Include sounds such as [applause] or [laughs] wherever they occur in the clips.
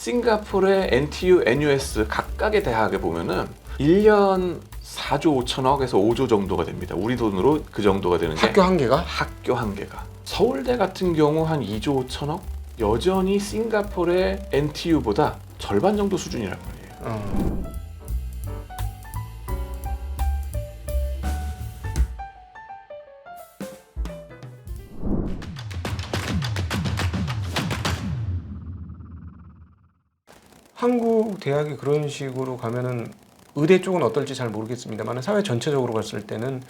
싱가포르의 NTU, NUS 각각의 대학에 보면은 1년 4조 5천억에서 5조 정도가 됩니다. 우리 돈으로 그 정도가 되는 게 학교 한 개가? 학교 한 개가. 서울대 같은 경우 한 2조 5천억? 여전히 싱가포르의 NTU보다 절반 정도 수준이란 말이에요. 어. 대학이 그런 식으로 가면은 의대 쪽은 어떨지 잘 모르겠습니다만 사회 전체적으로 봤을 때는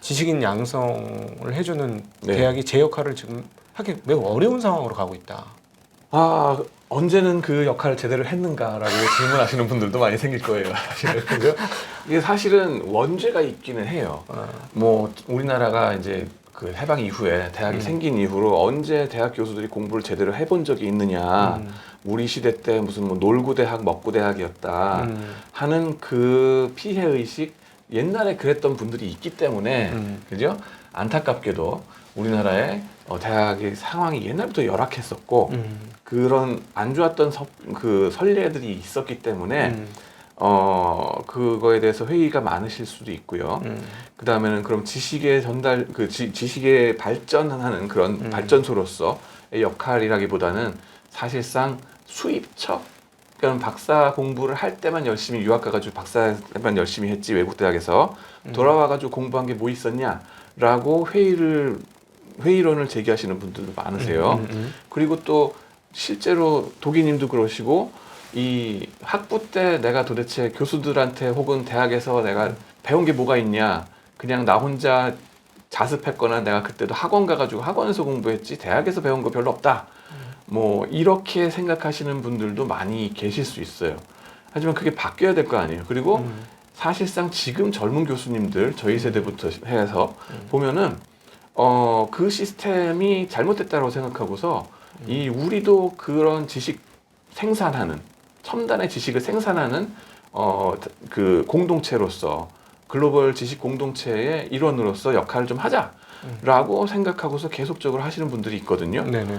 지식인 양성을 해주는 네. 대학이 제 역할을 지금 하기 매우 어려운 상황으로 가고 있다. 아 언제는 그 역할을 제대로 했는가라고 질문하시는 분들도 많이 생길 거예요. 사실은? 이게 사실은 원죄가 있기는 해요. 어, 뭐 우리나라가 이제 그 해방 이후에 대학이 음. 생긴 이후로 언제 대학 교수들이 공부를 제대로 해본 적이 있느냐? 음, 우리 시대 때 무슨 뭐 놀구 대학, 먹구 대학이었다 음, 하는 그 피해 의식 옛날에 그랬던 분들이 있기 때문에 음. 그죠? 안타깝게도 우리나라의 어, 대학의 상황이 옛날부터 열악했었고 음, 그런 안 좋았던 서, 그 선례들이 있었기 때문에 음, 어 그거에 대해서 회의가 많으실 수도 있고요. 음, 그 다음에는 그럼 지식의 전달 그 지, 지식의 발전하는 그런 음. 발전소로서의 역할이라기보다는 사실상 수입처 그러니까 박사 공부를 할 때만 열심히 유학 가가지고 박사만 열심히 했지 외국 대학에서 음. 돌아와가지고 공부한 게 뭐 있었냐라고 회의를 회의론을 제기하시는 분들도 많으세요. 음, 음, 그리고 또 실제로 도기님도 그러시고 이 학부 때 내가 도대체 교수들한테 혹은 대학에서 내가 배운 게 뭐가 있냐 그냥 나 혼자 자습했거나 내가 그때도 학원 가가지고 학원에서 공부했지 대학에서 배운 거 별로 없다. 뭐 이렇게 생각하시는 분들도 많이 계실 수 있어요. 하지만 그게 바뀌어야 될 거 아니에요. 그리고 음, 사실상 지금 젊은 교수님들 저희 세대부터 해서 음. 보면은 어 그 시스템이 잘못됐다고 생각하고서 이 우리도 그런 지식 생산하는 첨단의 지식을 생산하는 어 그 공동체로서 글로벌 지식 공동체의 일원으로서 역할을 좀 하자라고 생각하고서 계속적으로 하시는 분들이 있거든요. 네네.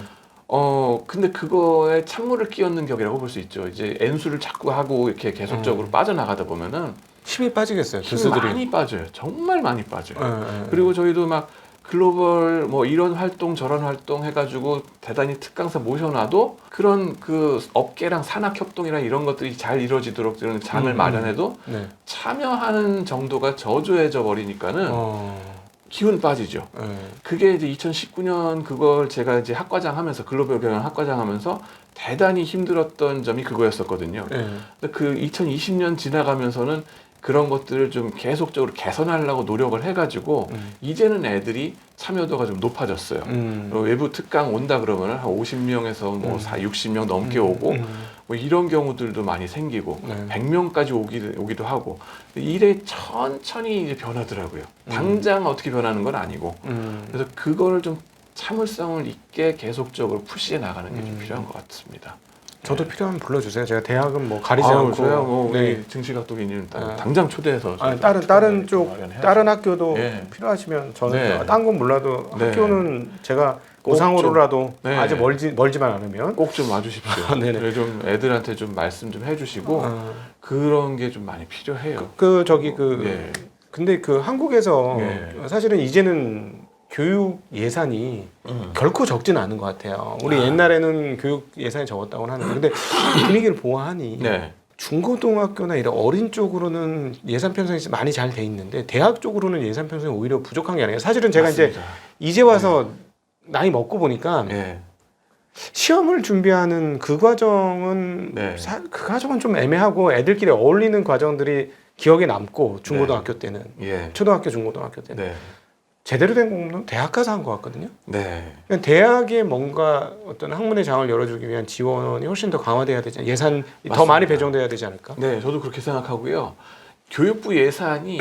어 근데 그거에 찬물을 끼얹는 격이라고 볼 수 있죠. 이제 N수를 자꾸 하고 이렇게 계속적으로 음. 빠져나가다 보면은 힘이 빠지겠어요. 힘이 교수들이. 많이 빠져요. 정말 많이 빠져요. 예, 예. 그리고 저희도 막 글로벌 뭐 이런 활동 저런 활동 해가지고 대단히 특강사 모셔놔도 그런 그 업계랑 산학 협동이랑 이런 것들이 잘 이루어지도록 이런 장을 음, 마련해도 네. 참여하는 정도가 저조해져 버리니까는 어. 기운 빠지죠. 예. 그게 이제 2019년 그걸 제가 이제 학과장 하면서 글로벌 경영 학과장 하면서 대단히 힘들었던 점이 그거였었거든요. 예. 근데 그 2020년 지나가면서는 그런 것들을 좀 계속적으로 개선하려고 노력을 해가지고 음. 이제는 애들이 참여도가 좀 높아졌어요. 음. 어, 외부 특강 온다 그러면 한 50명에서 뭐 음. 4, 60명 넘게 오고 음. 뭐 이런 경우들도 많이 생기고 네. 100명까지 오기, 오기도 하고 이래 천천히 이제 변하더라고요. 음. 당장 어떻게 변하는 건 아니고 음. 그래서 그거를 좀 참을성을 있게 계속적으로 푸시해 나가는 게좀 음. 필요한 것 같습니다. 저도 필요하면 불러주세요. 제가 대학은 뭐 가리지 아유, 않고. 저야 뭐 네. 우리 증시각도기님 아. 당장 초대해서 아니, 저희 다른 다른 좀쪽 마련해야죠. 다른 학교도 예. 필요하시면 저는 네. 딴건 몰라도 네. 학교는 제가 꼭 오상으로라도 네. 아직 멀지 멀지만 않으면 꼭 좀 와주십시오. [laughs] 아, 네네. 그래 좀 애들한테 좀 말씀 좀 해주시고 어, 그런 게 좀 많이 필요해요. 그 저기 그 예. 근데 그 한국에서 예. 사실은 이제는 교육 예산이 음. 결코 적지는 않은 것 같아요. 우리 아. 옛날에는 교육 예산이 적었다고 하는데 근데 분위기를 보아하니 네. 중고등학교나 이런 어린 쪽으로는 예산 편성이 많이 잘 돼 있는데 대학 쪽으로는 예산 편성이 오히려 부족한 게 아니에요. 사실은 제가 이제 맞습니다. 이제 와서 나이 먹고 보니까 예. 시험을 준비하는 그 과정은 네. 사- 그 과정은 좀 애매하고 애들끼리 어울리는 과정들이 기억에 남고 중고등학교 때는 예. 초등학교 중고등학교 때는 네. 제대로 된 공부는 대학 가서 한 것 같거든요. 네. 그러니까 대학에 뭔가 어떤 학문의 장을 열어주기 위한 지원이 훨씬 더 강화돼야 되지 않- 예산이 더 맞습니다. 많이 배정돼야 되지 않을까? 네, 저도 그렇게 생각하고요. 교육부 예산이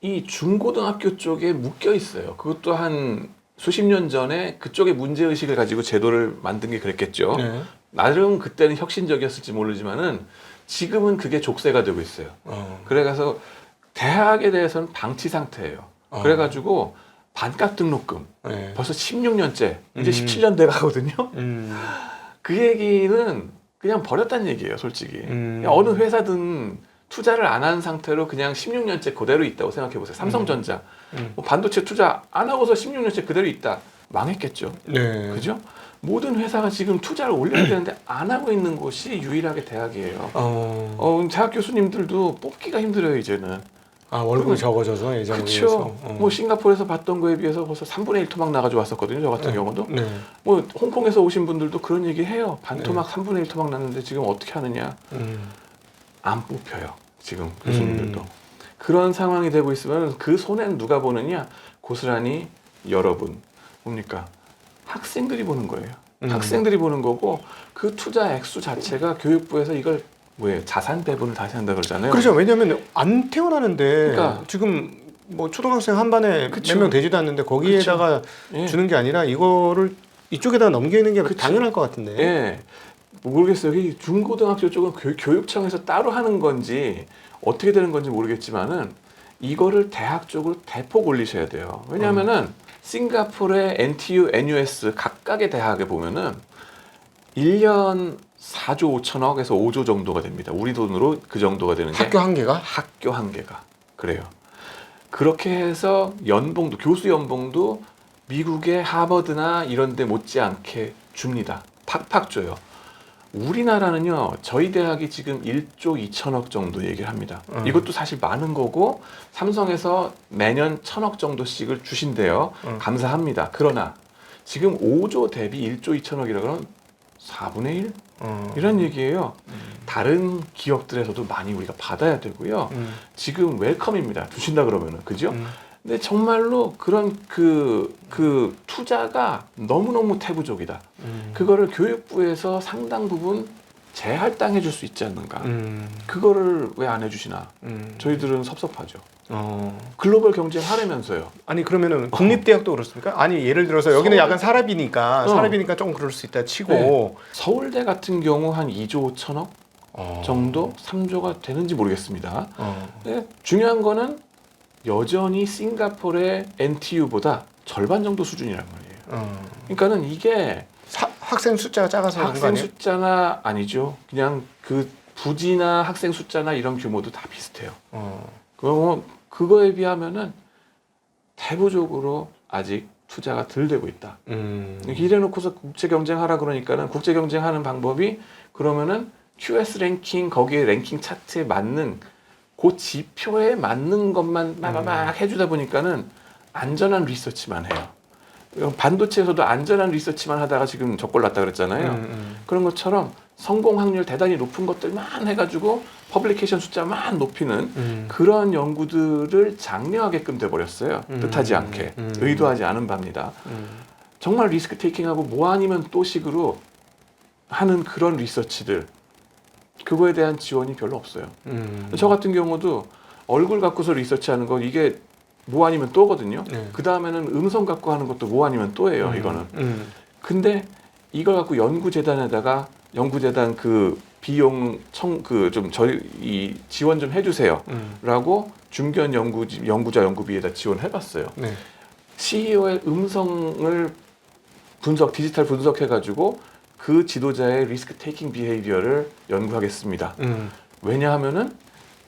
이 중고등학교 쪽에 묶여 있어요. 그것도 한 수십 년 전에 그쪽에 문제 의식을 가지고 제도를 만든 게 그랬겠죠. 네. 나름 그때는 혁신적이었을지 모르지만은 지금은 그게 족쇄가 되고 있어요. 어. 그래가서 대학에 대해서는 방치 상태예요. 어. 그래가지고 반값 등록금 네. 벌써 16년째 이제 음. 17년 돼 가거든요. 음. 그 얘기는 그냥 버렸다는 얘기예요, 솔직히. 음. 어느 회사든 투자를 안 한 상태로 그냥 16년째 그대로 있다고 생각해 보세요. 삼성전자 음. 뭐 반도체 투자 안 하고서 16년째 그대로 있다. 망했겠죠. 네. 그죠? 모든 회사가 지금 투자를 올려야 되는데 안 하고 있는 곳이 유일하게 대학이에요. 어. 어, 대학 교수님들도 뽑기가 힘들어요, 이제는. 아 월급이 적어져서 예전에 비해서. 그렇죠. 어. 뭐 싱가포르에서 봤던 거에 비해서 벌써 3분의 1 토막 나가지고 왔었거든요. 저 같은 네. 경우도. 네. 뭐 홍콩에서 오신 분들도 그런 얘기 해요. 반 토막 3분의 1 토막 났는데 지금 어떻게 하느냐? 음. 안 뽑혀요. 지금 교수님들도. 음. 그런 상황이 되고 있으면 그 손해는 누가 보느냐? 고스란히 여러분. 뭡니까? 학생들이 보는 거예요. 음. 학생들이 보는 거고 그 투자 액수 자체가 교육부에서 이걸 뭐예요? 자산 배분을 다시 한다 그러잖아요. 그렇죠. 왜냐하면 안 태어나는데 그러니까. 지금 뭐 초등학생 한 반에. 몇 명 되지도 않는데 거기에다가 예. 주는 게 아니라 이거를 이쪽에다 넘기는 게 그쵸. 당연할 것 같은데. 예. 모르겠어요. 여기 중고등학교 쪽은 교, 교육청에서 따로 하는 건지 어떻게 되는 건지 모르겠지만은 이거를 대학 쪽으로 대폭 올리셔야 돼요. 왜냐하면은 싱가포르의 NTU, NUS 각각의 대학에 보면은 1년 4조 5천억에서 5조 정도가 됩니다. 우리 돈으로 그 정도가 되는 게 학교 한 개가 학교 한 개가 그래요. 그렇게 해서 연봉도 교수 연봉도 미국의 하버드나 이런 데 못지않게 줍니다. 팍팍 줘요. 우리나라는요, 저희 대학이 지금 1조 2천억 정도 얘기를 합니다. 음. 이것도 사실 많은 거고, 삼성에서 매년 천억 정도씩을 주신대요. 음. 감사합니다. 그러나, 지금 5조 대비 1조 2천억이라 그러면 4분의 1? 어. 이런 얘기예요. 다른 기업들에서도 많이 우리가 받아야 되고요. 음. 지금 웰컴입니다. 주신다 그러면은 그죠? 음. 근데 정말로 그런 그, 그 투자가 너무너무 태부족이다. 음. 그거를 교육부에서 상당 부분 재할당해 줄 수 있지 않는가. 음. 그거를 왜 안 해주시나. 음. 저희들은 섭섭하죠. 어. 글로벌 경쟁 하려면서요. 아니 그러면은 국립대학도 그렇습니까? 아니 예를 들어서 여기는 서울- 약간 사립이니까 어. 사립이니까 좀 그럴 수 있다 치고 네. 서울대 같은 경우 한 2조 5천억 어. 정도? 3조가 되는지 모르겠습니다. 어. 네, 중요한 거는 여전히 싱가포르의 NTU보다 절반 정도 수준이란 말이에요. 어. 그러니까는 이게 사- 학생 숫자가 작아서 그런 거 학생 아니에요? 숫자나 아니죠. 그냥 그 부지나 학생 숫자나 이런 규모도 다 비슷해요. 어. 그거 그거에 비하면은 대부적으로 아직 투자가 덜 되고 있다. 음. 이래놓고서 국제 경쟁하라 그러니까는 국제 경쟁하는 방법이 그러면은 QS 랭킹 거기에 랭킹 차트에 맞는 그 지표에 맞는 것만 막 막 해주다 보니까는 안전한 리서치만 해요. 반도체에서도 안전한 리서치만 하다가 지금 적골 났다 그랬잖아요. 음, 음. 그런 것처럼 성공 확률 대단히 높은 것들만 해가지고 퍼블리케이션 숫자만 높이는 음. 그런 연구들을 장려하게끔 돼버렸어요. 음. 뜻하지 않게 음. 의도하지 않은 바입니다. 음. 정말 리스크 테이킹하고 뭐 아니면 또 식으로 하는 그런 리서치들 그거에 대한 지원이 별로 없어요. 음. 저 같은 경우도 얼굴 갖고서 리서치하는 거 이게 뭐 아니면 또거든요. 네. 그 다음에는 음성 갖고 하는 것도 뭐 아니면 또예요. 음. 이거는. 음. 근데 이걸 갖고 연구재단에다가 연구재단 그 비용 청 그 좀 저희 이 지원 좀 해주세요. 음. 라고 중견 연구 연구자 연구비에다 지원해봤어요. 네. CEO의 음성을 분석 디지털 분석해가지고 그 지도자의 리스크 테이킹 비헤이비어를 연구하겠습니다. 음. 왜냐하면은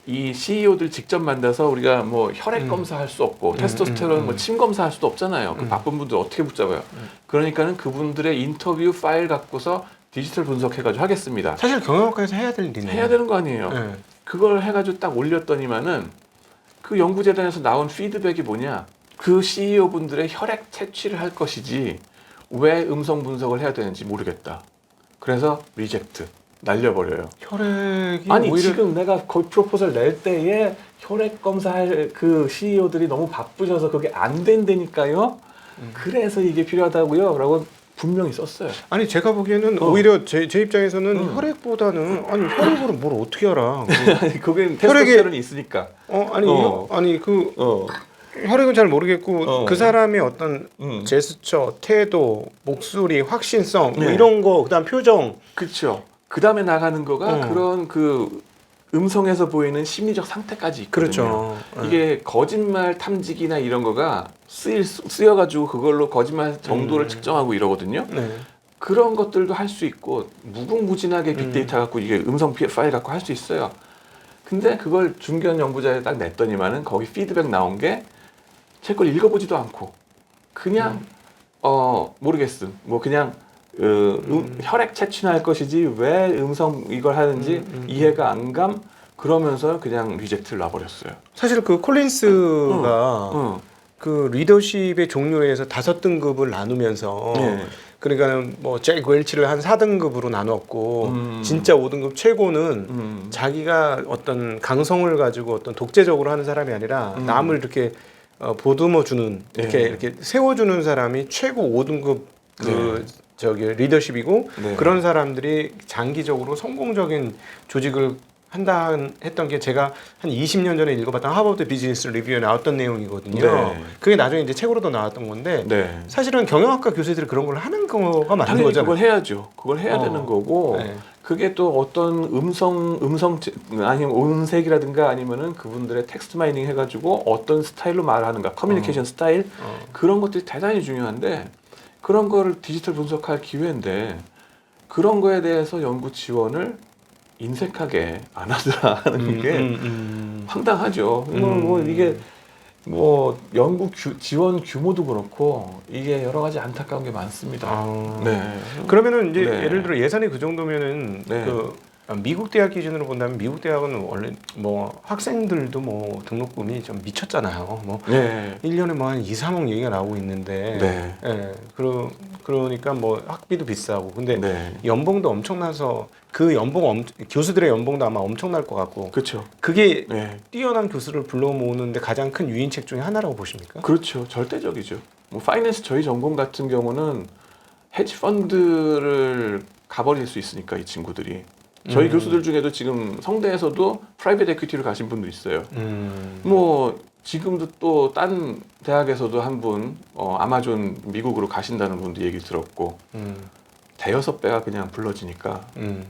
이 CEO들 직접 만나서 우리가 뭐 혈액 음. 검사할 수 없고 음, 테스토스테론 음, 뭐 음. 침 검사할 수도 없잖아요. 그 음. 바쁜 분들 어떻게 붙잡아요? 음. 그러니까는 그분들의 인터뷰 파일 갖고서 디지털 분석해가지고 하겠습니다. 사실 경영학과에서 해야 될 일이네. 해야 되는 거 아니에요. 네. 그걸 해가지고 딱 올렸더니만은 그 연구재단에서 나온 피드백이 뭐냐? 그 CEO 분들의 혈액 채취를 할 것이지 왜 음성 분석을 해야 되는지 모르겠다. 그래서 리젝트 날려버려요. 혈액이 아니 오히려 지금 내가 거의 프로포설 낼 때에 혈액 검사할 그 CEO들이 너무 바쁘셔서 그게 안 된다니까요. 음. 그래서 이게 필요하다고요.라고 분명히 썼어요. 아니 제가 보기에는 어. 오히려 제, 제 입장에서는 음. 혈액보다는 아니 혈액으로 뭘 어떻게 알아? [laughs] 아니 그게 테스토스테론이 있으니까. 어 아니 어. 혀- 아니 그 어. 혈액은 잘 모르겠고 어. 그 사람의 어떤 음. 제스처, 태도, 목소리, 확신성 뭐 네. 이런 거 그다음 표정 그렇죠. 그 다음에 나가는 거가 어. 그런 그 음성에서 보이는 심리적 상태까지 있거든요. 그렇죠. 네. 이게 거짓말 탐지기나 이런 거가 쓰일 수- 쓰여가지고 그걸로 거짓말 정도를 음. 측정하고 이러거든요. 네. 그런 것들도 할 수 있고 무궁무진하게 음. 빅데이터 갖고 이게 음성 피- 파일 갖고 할 수 있어요. 근데 그걸 중견 연구자에 딱 냈더니만은 거기 피드백 나온 게제걸 읽어보지도 않고 그냥 어 모르겠음 뭐 그냥 어, 음, 음. 혈액 채취할 것이지 왜 음성 이걸 하는지 음, 음, 이해가 안 감 그러면서 그냥 리젝트를 놔버렸어요. 사실 그 콜린스가 응. 그 리더십의 종류에서 다섯 등급을 나누면서 네. 그러니까 뭐 잭 웰치를 한 4등급으로 나눴고 음. 진짜 5등급 최고는 음. 자기가 어떤 강성을 가지고 어떤 독재적으로 하는 사람이 아니라 음. 남을 이렇게 어, 보듬어 주는 이렇게 네. 이렇게 세워 주는 사람이 최고 5등급 그 저기 리더십이고 네. 그런 사람들이 장기적으로 성공적인 조직을 한다 했던 게 제가 한 20년 전에 읽어봤던 하버드 비즈니스 리뷰에 나왔던 내용이거든요. 네. 그게 나중에 이제 책으로도 나왔던 건데 네. 사실은 경영학과 교수들이 그런 걸 하는 거가 맞는 당연히 거잖아요. 그걸 해야죠. 그걸 해야 어. 되는 거고 네. 그게 또 어떤 음성 음성 제- 아니면 음색이라든가 아니면은 그분들의 텍스트 마이닝 해가지고 어떤 스타일로 말하는가 커뮤니케이션 스타일 어. 그런 것들이 대단히 중요한데 그런 거를 디지털 분석할 기회인데 그런 거에 대해서 연구 지원을 인색하게 안 하더라 [laughs] 하는 음, 게 음, 음. 황당하죠. 음. 뭐 이게 뭐 연구 규- 지원 규모도 그렇고 이게 여러 가지 안타까운 게 많습니다. 아. 네. 그러면은 이제 네. 예를 들어 예산이 그 정도면은 네. 그 미국 대학 기준으로 본다면 미국 대학은 원래 뭐 학생들도 뭐 등록금이 좀 미쳤잖아요. 뭐 네. 1년에 뭐 한 2, 3억 얘기가 나오고 있는데 네. 예. 그러 그러니까 뭐 학비도 비싸고 근데 네. 연봉도 엄청나서 그 연봉 엄, 교수들의 연봉도 아마 엄청날 것 같고 그렇죠. 그게 네. 뛰어난 교수를 불러 모으는데 가장 큰 유인책 중에 하나라고 보십니까? 그렇죠. 절대적이죠. 뭐 파이낸스 저희 전공 같은 경우는 헤지 펀드를 가버릴 수 있으니까 이 친구들이 저희 음. 교수들 중에도 지금 성대에서도 프라이빗 에퀴티를 가신 분도 있어요. 음. 뭐 지금도 또 딴 대학에서도 한 분 어, 아마존 미국으로 가신다는 분도 얘기 들었고 음. 대여섯 배가 그냥 불러지니까 음.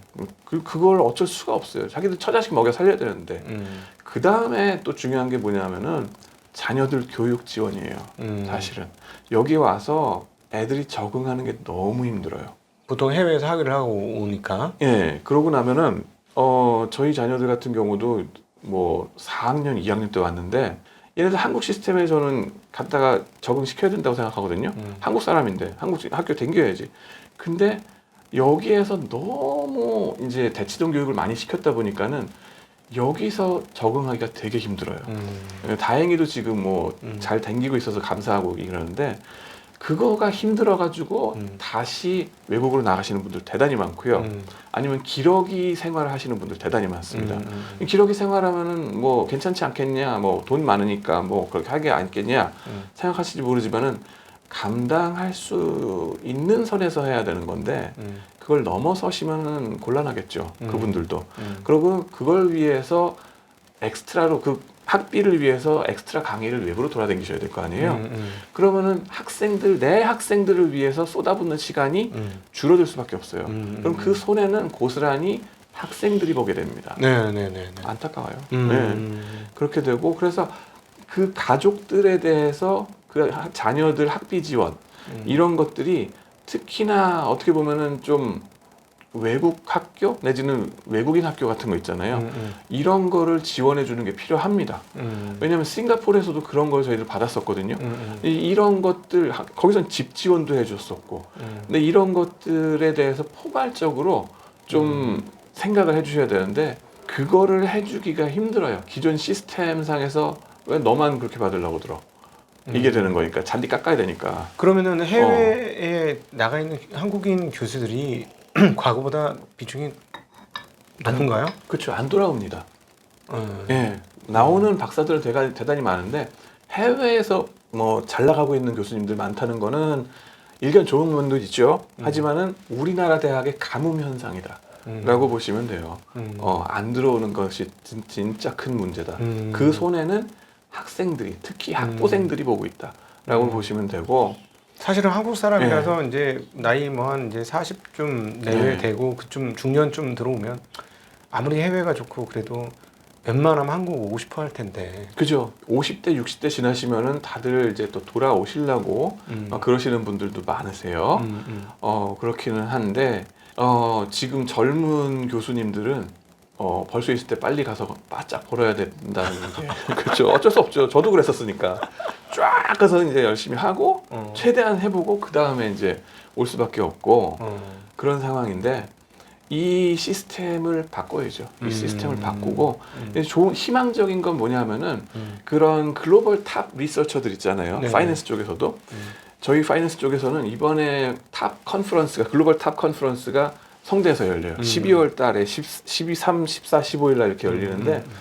그 그걸 어쩔 수가 없어요. 자기들 처자식 먹여 살려야 되는데 음. 그 다음에 또 중요한 게 뭐냐면은 자녀들 교육 지원이에요. 음. 사실은 여기 와서 애들이 적응하는 게 너무 힘들어요. 보통 해외에서 학위를 하고 오니까 예, 그러고 나면은 어 저희 자녀들 같은 경우도 뭐 4학년, 2학년 때 왔는데 얘네들 한국 시스템에 저는 갖다가 적응시켜야 된다고 생각하거든요. 음. 한국 사람인데 한국 학교 댕겨야지. 근데 여기에서 너무 이제 대치동 교육을 많이 시켰다 보니까는 여기서 적응하기가 되게 힘들어요. 음. 예, 다행히도 지금 뭐 음. 잘 댕기고 있어서 감사하고 이러는데 그거가 힘들어가지고 음. 다시 외국으로 나가시는 분들 대단히 많고요. 음. 아니면 기러기 생활을 하시는 분들 대단히 많습니다. 음, 음. 기러기 생활하면은 뭐 괜찮지 않겠냐, 뭐 돈 많으니까 뭐 그렇게 하게 않겠냐 음. 생각하실지 모르지만은 감당할 수 있는 선에서 해야 되는 건데 음. 그걸 넘어서시면은 곤란하겠죠. 음. 그분들도. 음. 그리고 그걸 위해서 엑스트라로 그 학비를 위해서 엑스트라 강의를 외부로 돌아다니셔야 될 거 아니에요. 음, 음. 그러면은 학생들 내 학생들을 위해서 쏟아붓는 시간이 음. 줄어들 수밖에 없어요. 음, 그럼 음. 그 손해는 고스란히 학생들이 보게 됩니다. 네, 네, 네, 네. 안타까워요. 음. 네. 음. 그렇게 되고 그래서 그 가족들에 대해서 그 하- 자녀들 학비 지원 음. 이런 것들이 특히나 어떻게 보면은 좀 외국 학교 내지는 외국인 학교 같은 거 있잖아요. 음, 음. 이런 거를 지원해 주는 게 필요합니다. 음. 왜냐하면 싱가포르에서도 그런 걸 저희들 받았었거든요. 음, 이- 이런 것들 하- 거기선 집 지원도 해줬었고, 음. 근데 이런 것들에 대해서 포괄적으로 좀 음. 생각을 해주셔야 되는데 그거를 해주기가 힘들어요. 기존 시스템상에서 왜 너만 그렇게 받으려고 들어? 이게 음. 되는 거니까 잔디 깎아야 되니까. 그러면은 어. 해외에 나가 있는 한국인 교수들이 [clears throat] 과거보다 비중이 높은가요? 그렇죠. 안 돌아옵니다. 어. 예, 나오는 박사들은 대가, 대단히 많은데 해외에서 뭐 잘 나가고 있는 교수님들 많다는 거는 일견 좋은 면도 있죠. 음. 하지만은 우리나라 대학의 가뭄 현상이다라고 음. 보시면 돼요. 음. 어, 안 들어오는 것이 진, 진짜 큰 문제다. 음. 그 손해는 학생들이 특히 학부생들이 보고 있다 라고 음. 보시면 되고 사실은 한국 사람이라서 이제 나이 뭐 한 이제 40쯤 내외 네. 되고 그쯤 중년쯤 들어오면 아무리 해외가 좋고 그래도 웬만하면 한국 오고 싶어 할 텐데. 그죠. 50대, 60대 지나시면은 다들 이제 또 돌아오시려고 음. 어, 그러시는 분들도 많으세요. 음, 음. 어, 그렇기는 한데, 어, 지금 젊은 교수님들은 어, 벌써 있을 때 빨리 가서 바짝 벌어야 된다는 게. [laughs] [laughs] 그렇죠. 어쩔 수 없죠. 저도 그랬었으니까. 쫙 가서 이제 열심히 하고, 어. 최대한 해보고, 그 다음에 이제 올 수밖에 없고, 어. 그런 상황인데, 이 시스템을 바꿔야죠. 이 음. 시스템을 바꾸고, 음. 좋은 희망적인 건 뭐냐면은 음. 그런 글로벌 탑 리서처들 있잖아요. 네네. 파이낸스 쪽에서도 음. 저희 파이낸스 쪽에서는 이번에 탑 컨퍼런스가 글로벌 탑 컨퍼런스가 성대에서 열려요. 음. 12월 달에 10, 12, 3, 14, 15일 날 이렇게 열리는데 음,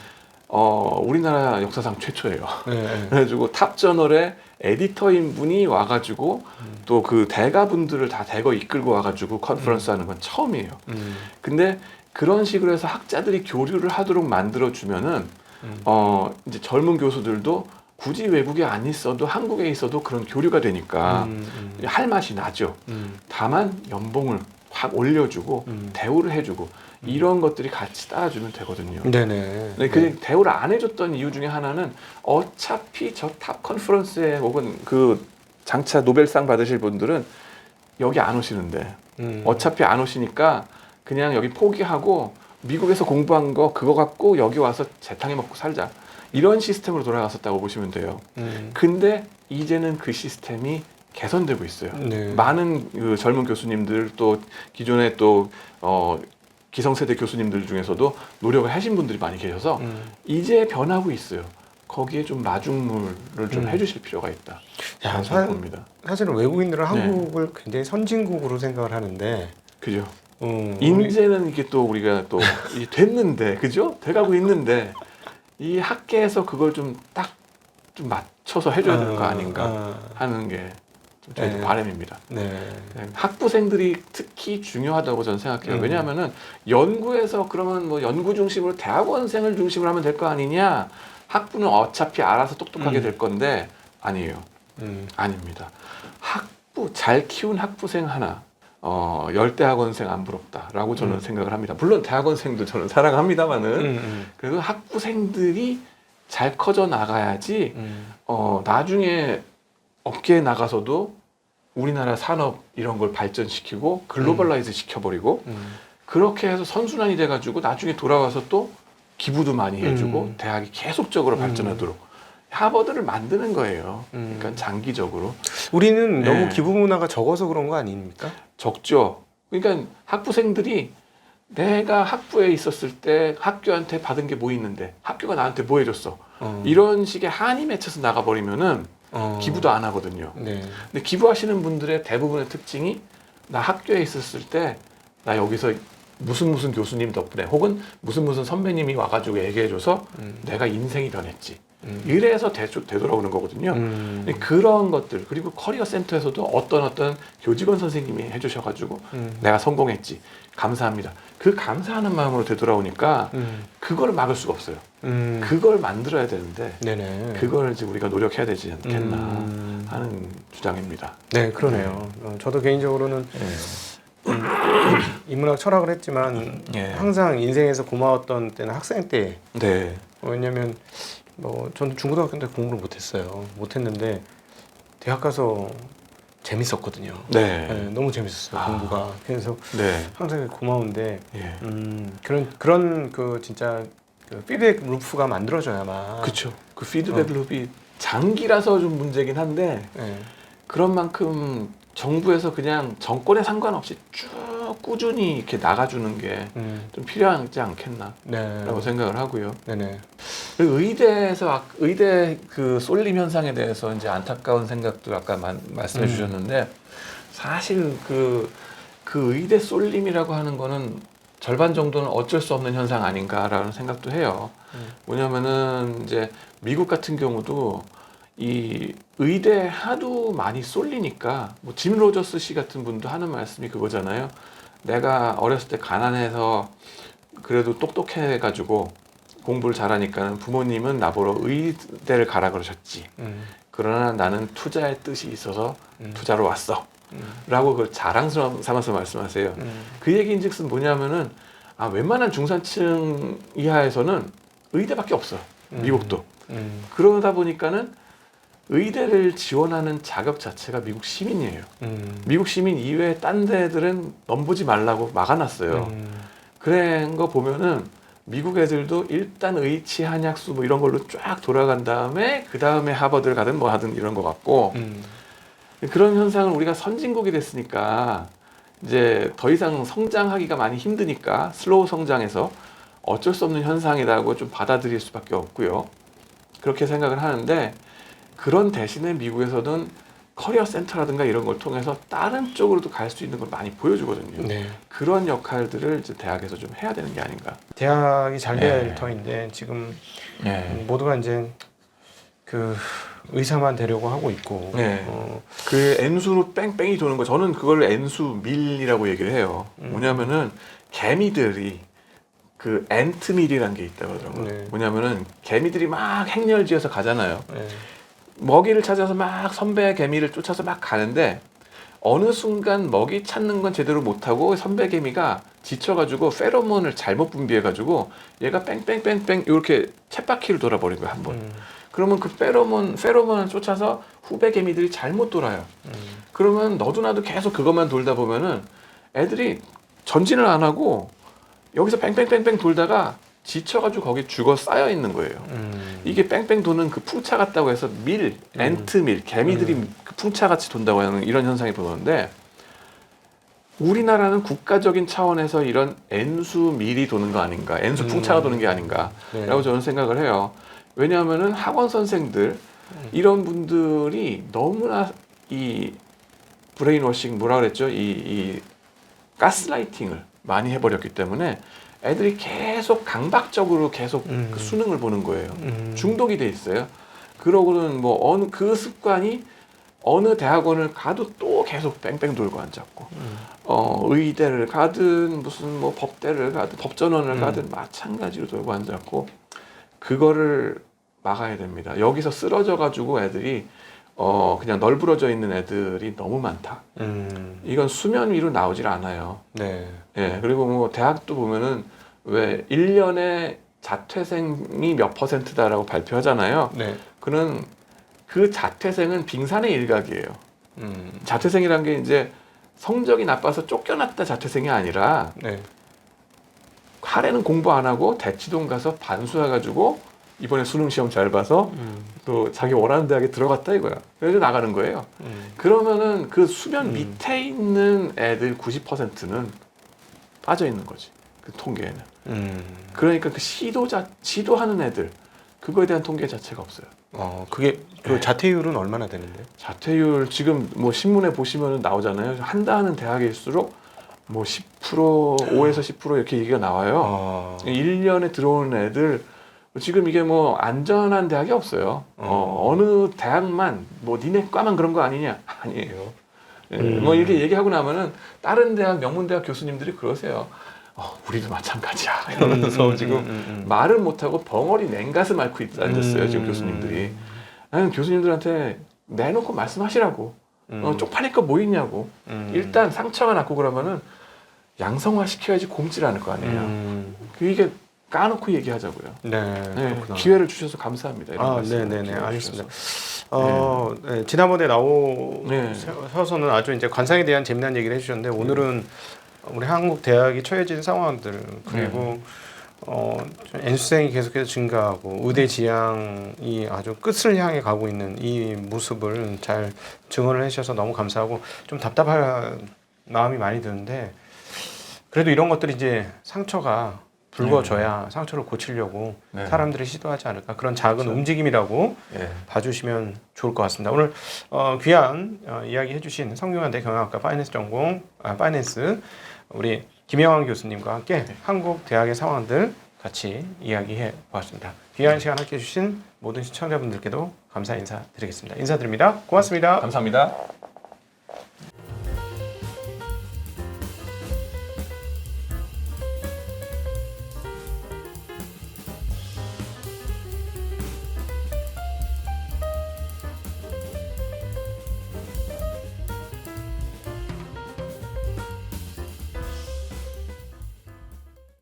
어, 우리나라 역사상 최초예요. 음. 네, 네. 그래가지고 탑 저널의 에디터인 분이 와가지고 음. 또그 대가 분들을 다 대거 이끌고 와가지고 컨퍼런스 하는 건 처음이에요. 음. 근데 그런 식으로 해서 학자들이 교류를 하도록 만들어 주면은 음. 어 이제 젊은 교수들도 굳이 외국에 안 있어도 한국에 있어도 그런 교류가 되니까 음, 음. 할 맛이 나죠. 음. 다만 연봉을 확 올려주고 음. 대우를 해주고 이런 것들이 같이 따라주면 되거든요. 네네. 네, 그 대우를 안 해줬던 이유 중에 하나는 어차피 저 탑 컨퍼런스에 혹은 그 장차 노벨상 받으실 분들은 여기 안 오시는데 음. 어차피 안 오시니까 그냥 여기 포기하고 미국에서 공부한 거 그거 갖고 여기 와서 재탕해 먹고 살자 이런 시스템으로 돌아갔었다고 보시면 돼요. 음. 근데 이제는 그 시스템이 개선되고 있어요. 네. 많은 그 젊은 교수님들 또 기존에 또 어, 기성세대 교수님들 중에서도 노력을 하신 분들이 많이 계셔서 음. 이제 변하고 있어요. 거기에 좀 마중물을 좀 음. 해주실 필요가 있다. 야, 사, 봅니다. 사실은 외국인들은 네. 한국을 굉장히 선진국으로 생각을 하는데 그죠? 음, 인제는 이게 또 우리가 또 됐는데 그죠? 돼가고 있는데 이 학계에서 그걸 좀 딱좀 맞춰서 해줘야 될 거 아, 아닌가 아, 하는 게 저희 네. 바람입니다. 네. 네, 학부생들이 특히 중요하다고 저는 생각해요. 음. 왜냐하면은 연구에서 그러면 뭐 연구 중심으로 대학원생을 중심으로 하면 될 거 아니냐? 학부는 어차피 알아서 똑똑하게 음. 될 건데 아니에요. 음. 아닙니다. 학부 잘 키운 학부생 하나 어, 열대 학원생 안 부럽다라고 저는 음. 생각을 합니다. 물론 대학원생도 저는 사랑합니다만은 음, 음, 그래도 학부생들이 잘 커져 나가야지 음. 어, 나중에 업계에 나가서도 우리나라 산업 이런 걸 발전시키고 글로벌라이즈 시켜버리고 음. 그렇게 해서 선순환이 돼가지고 나중에 돌아와서 또 기부도 많이 해주고 음. 대학이 계속적으로 음. 발전하도록 하버드를 만드는 거예요. 음. 그러니까 장기적으로 우리는 네. 너무 기부 문화가 적어서 그런 거 아닙니까? 적죠. 그러니까 학부생들이 내가 학부에 있었을 때 학교한테 받은 게 뭐 있는데 학교가 나한테 뭐 해줬어. 어. 이런 식의 한이 맺혀서 나가버리면은 어. 기부도 안 하거든요. 네. 근데 기부하시는 분들의 대부분의 특징이 나 학교에 있었을 때 나 여기서 무슨 무슨 교수님 덕분에 혹은 무슨 무슨 선배님이 와가지고 얘기해줘서 음. 내가 인생이 변했지. 음. 이래서 되, 되돌아오는 거거든요. 음. 그런 것들 그리고 커리어 센터에서도 어떤 어떤 교직원 선생님이 해주셔가지고 음. 내가 성공했지 감사합니다. 그 감사하는 마음으로 되돌아오니까 음. 그걸 막을 수가 없어요. 음. 그걸 만들어야 되는데 네네. 그걸 이제 우리가 노력해야 되지 않겠나 음. 하는 주장입니다. 네, 그러네요. 어, 저도 개인적으로는 인문학 철학을 했지만 예. 항상 인생에서 고마웠던 때는 학생 때. 네. 어, 왜냐면 뭐 저는 중고등학교 때 공부를 못했어요. 못했는데 대학 가서 재밌었거든요. 네. 네, 너무 재밌었어요 아. 공부가. 그래서 네. 항상 고마운데 예. 음, 그런 그런 그 진짜 그 피드백 루프가 만들어져야만. 그렇죠. 그 피드백 룹이 장기라서 좀 문제긴 한데 네. 그런 만큼 정부에서 그냥 정권에 상관없이 쭉 꾸준히 이렇게 나가주는 게좀 음, 필요하지 않겠나라고 네. 생각을 하고요. 네네. 그리고 의대에서 아- 의대 그 쏠림 현상에 대해서 이제 안타까운 생각도 아까 만- 말씀해 음. 주셨는데 사실 그, 그 의대 쏠림이라고 하는 거는 절반 정도는 어쩔 수 없는 현상 아닌가라는 생각도 해요. 음. 뭐냐면은 이제 미국 같은 경우도 이 의대 하도 많이 쏠리니까 뭐 짐 로저스 씨 같은 분도 하는 말씀이 그거잖아요. 내가 어렸을 때 가난해서 그래도 똑똑해가지고 공부를 잘하니까는 부모님은 나보러 의대를 가라 그러셨지. 음, 그러나 나는 투자의 뜻이 있어서 음, 투자로 왔어. 음, 라고 그걸 자랑 삼아서 말씀하세요. 음, 그 얘기인 즉슨 뭐냐면은 아 웬만한 중산층 이하에서는 의대밖에 없어. 음. 미국도. 음. 그러다 보니까는 의대를 지원하는 자격 자체가 미국 시민이에요. 음. 미국 시민 이외에 딴 데들은 넘보지 말라고 막아놨어요. 음. 그런 거 보면은 미국 애들도 일단 의치 한약수 뭐 이런 걸로 쫙 돌아간 다음에 그 다음에 하버드를 가든 뭐 하든 이런 것 같고 음. 그런 현상을 우리가 선진국이 됐으니까 이제 더 이상 성장하기가 많이 힘드니까 슬로우 성장해서 어쩔 수 없는 현상이라고 좀 받아들일 수밖에 없고요. 그렇게 생각을 하는데 그런 대신에 미국에서는 커리어 센터라든가 이런 걸 통해서 다른 쪽으로도 갈 수 있는 걸 많이 보여주거든요. 네. 그런 역할들을 이제 대학에서 좀 해야 되는 게 아닌가. 대학이 잘 돼야 될 네. 터인데 지금 네. 모두가 이제 그 의사만 되려고 하고 있고 네. 어, 그 N수로 뺑뺑이 도는 거 저는 그걸 N수 밀이라고 얘기를 해요. 음. 뭐냐면은 개미들이 그 엔트밀이라는 게 있다고 하더라고요. 네. 뭐냐면은 개미들이 막 행렬지어서 가잖아요. 네. 먹이를 찾아서 막 선배 개미를 쫓아서 막 가는데 어느 순간 먹이 찾는 건 제대로 못하고 선배 개미가 지쳐가지고 페로몬을 잘못 분비해가지고 얘가 뺑뺑뺑뺑 이렇게 쳇바퀴를 돌아버린 거야 한 번. 음. 그러면 그 페로몬 페로몬을 쫓아서 후배 개미들이 잘못 돌아요. 음. 그러면 너도 나도 계속 그것만 돌다 보면은 애들이 전진을 안 하고 여기서 뺑뺑뺑뺑 돌다가 지쳐가지고 거기 죽어 쌓여 있는 거예요. 음. 이게 뺑뺑 도는 그 풍차 같다고 해서 밀, 음. 엔트 밀, 개미들이 음. 그 풍차 같이 돈다고 하는 이런 현상이 보는데 우리나라는 국가적인 차원에서 이런 N수 밀이 도는 거 아닌가, N수 음. 풍차가 도는 게 아닌가라고 네. 저는 생각을 해요. 왜냐하면은 학원 선생들 음. 이런 분들이 너무나 이 브레인워싱 뭐라 그랬죠? 이, 이 가스라이팅을 많이 해버렸기 때문에 애들이 계속 강박적으로 계속 음. 그 수능을 보는 거예요. 음. 중독이 돼 있어요. 그러고는 뭐 어느 그 습관이 어느 대학원을 가도 또 계속 뺑뺑 돌고 앉았고 음. 어 의대를 가든 무슨 뭐 법대를 가든 법전원을 음. 가든 마찬가지로 돌고 앉았고 그거를 막아야 됩니다. 여기서 쓰러져 가지고 애들이 어 그냥 널브러져 있는 애들이 너무 많다. 음. 이건 수면 위로 나오질 않아요. 네. 예, 그리고 뭐 대학도 보면은 왜 1년에 자퇴생이 몇 퍼센트다라고 발표하잖아요. 네. 그는 그 자퇴생은 빙산의 일각이에요. 음. 자퇴생이란 게 이제 성적이 나빠서 쫓겨났다 자퇴생이 아니라 네. 하래는 공부 안 하고 대치동 가서 반수해가지고 이번에 수능 시험 잘 봐서 음. 또 자기 원하는 대학에 들어갔다 이거야. 그래서 나가는 거예요. 음. 그러면은 그 수면 음. 밑에 있는 애들 90%는 빠져 있는 거지. 그 통계에는. 음. 그러니까 그 시도자 시도하는 애들 그거에 대한 통계 자체가 없어요. 어, 그게 그 네. 자퇴율은 얼마나 되는데? 자퇴율 지금 뭐 신문에 보시면 나오잖아요. 한다 하는 대학일수록 뭐 10% 5에서 10% 이렇게 얘기가 나와요. 어. 1년에 들어오는 애들 지금 이게 뭐 안전한 대학이 없어요. 어, 어느 대학만 뭐 니네 과만 그런 거 아니냐? [laughs] 아니에요. 예, 음. 뭐 이렇게 얘기하고 나면은 다른 대학 명문 대학 교수님들이 그러세요. 어, 우리도 마찬가지야 [laughs] 이러면서 음, 지금 음, 음, 음. 말은 못하고 벙어리 냉가슴 앓고 있- 앉았어요 지금 음. 교수님들이. 나는 교수님들한테 내놓고 말씀하시라고. 음. 어, 쪽팔릴 거 뭐 있냐고. 음. 일단 상처가 났고 그러면은 양성화 시켜야지 곰질 않을 거 아니에요. 음. 그 이게 까놓고 얘기하자고요. 네. 네, 그렇구나. 기회를 주셔서 감사합니다. 이런 아, 말씀 네 네 네. 기회를 알겠습니다. 주셔서. 어, 네, 지난번에 네. 나오셔서는 아주 이제 관상에 대한 재미난 얘기를 해주셨는데 오늘은 우리 한국 대학이 처해진 상황들 그리고 어, 좀 N수생이 계속해서 증가하고 의대 지향이 아주 끝을 향해 가고 있는 이 모습을 잘 증언을 해주셔서 너무 감사하고 좀 답답한 마음이 많이 드는데 그래도 이런 것들이 이제 상처가 붉어져야 상처를 고치려고 네. 사람들이 시도하지 않을까 그런 작은 그렇죠. 움직임이라고 예. 봐주시면 좋을 것 같습니다. 오늘 어, 귀한 어, 이야기 해주신 성균관대 경영학과 파이낸스 전공 아, 파이낸스 우리 김영환 교수님과 함께 한국 대학의 상황들 같이 이야기해 보았습니다. 귀한 시간 함께 해주신 모든 시청자분들께도 감사 인사드리겠습니다. 인사드립니다. 고맙습니다. 감사합니다.